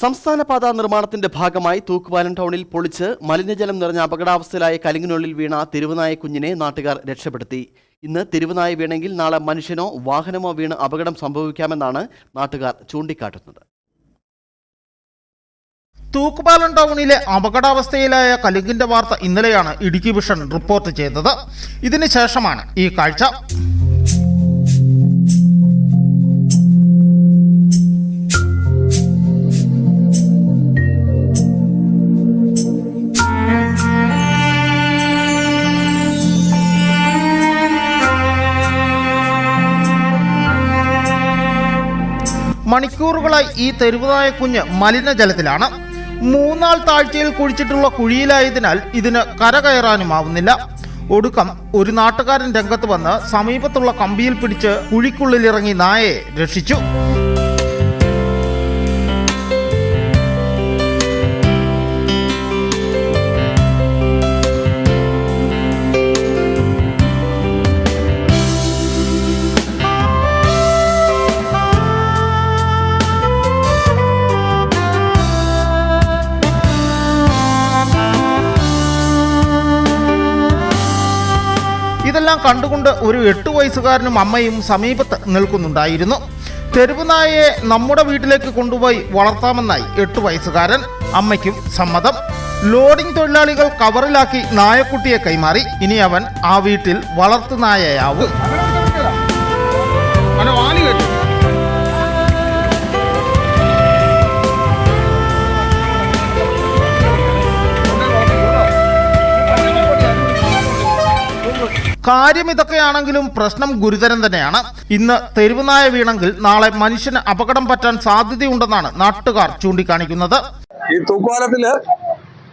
സംസ്ഥാനപാത നിർമ്മാണത്തിന്റെ ഭാഗമായി തൂക്കുപാലം ടൗണിൽ പൊളിച്ച് മലിനജലം നിറഞ്ഞ അപകടാവസ്ഥയിലായ കലിങ്ങിനുള്ളിൽ വീണ തിരുവനായ കുഞ്ഞിനെ നാട്ടുകാർ രക്ഷപ്പെടുത്തി. ഇന്ന് തിരുവനായ വീണെങ്കിൽ നാളെ മനുഷ്യനോ വാഹനമോ വീണ് അപകടം സംഭവിക്കാമെന്നാണ് നാട്ടുകാർ ചൂണ്ടിക്കാട്ടുന്നത്. തൂക്കുപാലം ടൗണിലെ അപകടാവസ്ഥയിലായ കലുങ്കിന്റെ വാർത്ത ഇന്നലെയാണ് ഇടുക്കി വിഷൻ റിപ്പോർട്ട് ചെയ്തത്. ഇതിനുശേഷമാണ് ഈ കാഴ്ച. മണിക്കൂറുകളായി ഈ തെരുവുനായ കുഞ്ഞ് മലിനജലത്തിലാണ്. മൂന്നാൾ താഴ്ചയിൽ കുഴിച്ചിട്ടുള്ള കുഴിയിലായതിനാൽ ഇതിന് കര കയറാനുമാവുന്നില്ല. ഒടുക്കം ഒരു നാട്ടുകാരൻ രംഗത്ത് വന്ന് സമീപത്തുള്ള കമ്പിയിൽ പിടിച്ച് കുഴിക്കുള്ളിലിറങ്ങി നായയെ രക്ഷിച്ചു. ഇതെല്ലാം കണ്ടുകൊണ്ട് ഒരു എട്ട് വയസ്സുകാരനും അമ്മയും സമീപത്ത് നിൽക്കുന്നുണ്ടായിരുന്നു. തെരുവുനായയെ നമ്മുടെ വീട്ടിലേക്ക് കൊണ്ടുപോയി വളർത്താമെന്നായി എട്ട് വയസ്സുകാരൻ അമ്മയ്ക്കും സമ്മതം. ലോഡിംഗ് തൊഴിലാളികൾ കവറിലാക്കി നായക്കുട്ടിയെ കൈമാറി. ഇനി അവൻ ആ വീട്ടിൽ വളർത്തുനായയാവും കാര്യം ഇതൊക്കെയാണെങ്കിലും പ്രശ്നം ഗുരുതരം തന്നെയാണ്. ഇന്ന് തെരുവുനായ വീണെങ്കിൽ നാളെ മനുഷ്യന് അപകടം പറ്റാൻ സാധ്യതയുണ്ടെന്നാണ് നാട്ടുകാർ ചൂണ്ടിക്കാണിക്കുന്നത്. ഈ തൂക്കുപാലത്തിൽ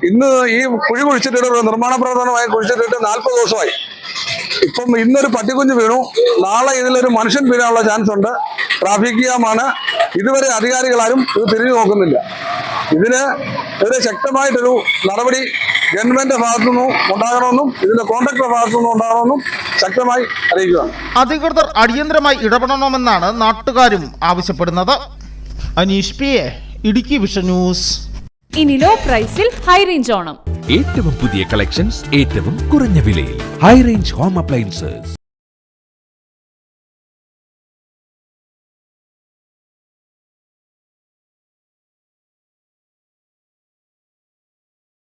ഇന്ന് ഈ കുഴി കുഴിച്ചിട്ടിട്ട് ഒരു നിർമ്മാണ പ്രവർത്തനമായി കുഴിച്ചിട്ടിട്ട് നാൽപ്പത് ദിവസമായി. ഇപ്പം ഇന്നൊരു പട്ടിക്കുഞ്ഞ് വീണു. നാളെ ഇതിലൊരു മനുഷ്യൻ വീഴാനുള്ള ചാൻസ് ഉണ്ട്. ട്രാഫിക് ജാമാണ് ഇതുവരെ അധികാരികളാരും ഇത് തിരിഞ്ഞു നോക്കുന്നില്ല. ഇതിന് ഇതിന് ശക്തമായിട്ടൊരു നടപടി ഗവൺമെന്റിന്റെ ഭാഗത്തു നിന്നും ഉണ്ടാകണമെന്നും ഇതിന്റെ കോൺട്രാക്ടറുടെ ഭാഗത്തു നിന്നും ഉണ്ടാകണമെന്നും ശക്തമായി അറിയിക്കുകയാണ്. അധികൃതർ അടിയന്തരമായി ഇടപെടണമെന്നാണ് നാട്ടുകാരും ആവശ്യപ്പെടുന്നത്. Aneesh P A Idukki vision news. ഇനി ലോ പ്രൈസിൽ ഹൈ റേഞ്ച് ഓണം. ഏറ്റവും പുതിയ കളക്ഷൻസ് ഏറ്റവും കുറഞ്ഞ വിലയിൽ. High range home appliances.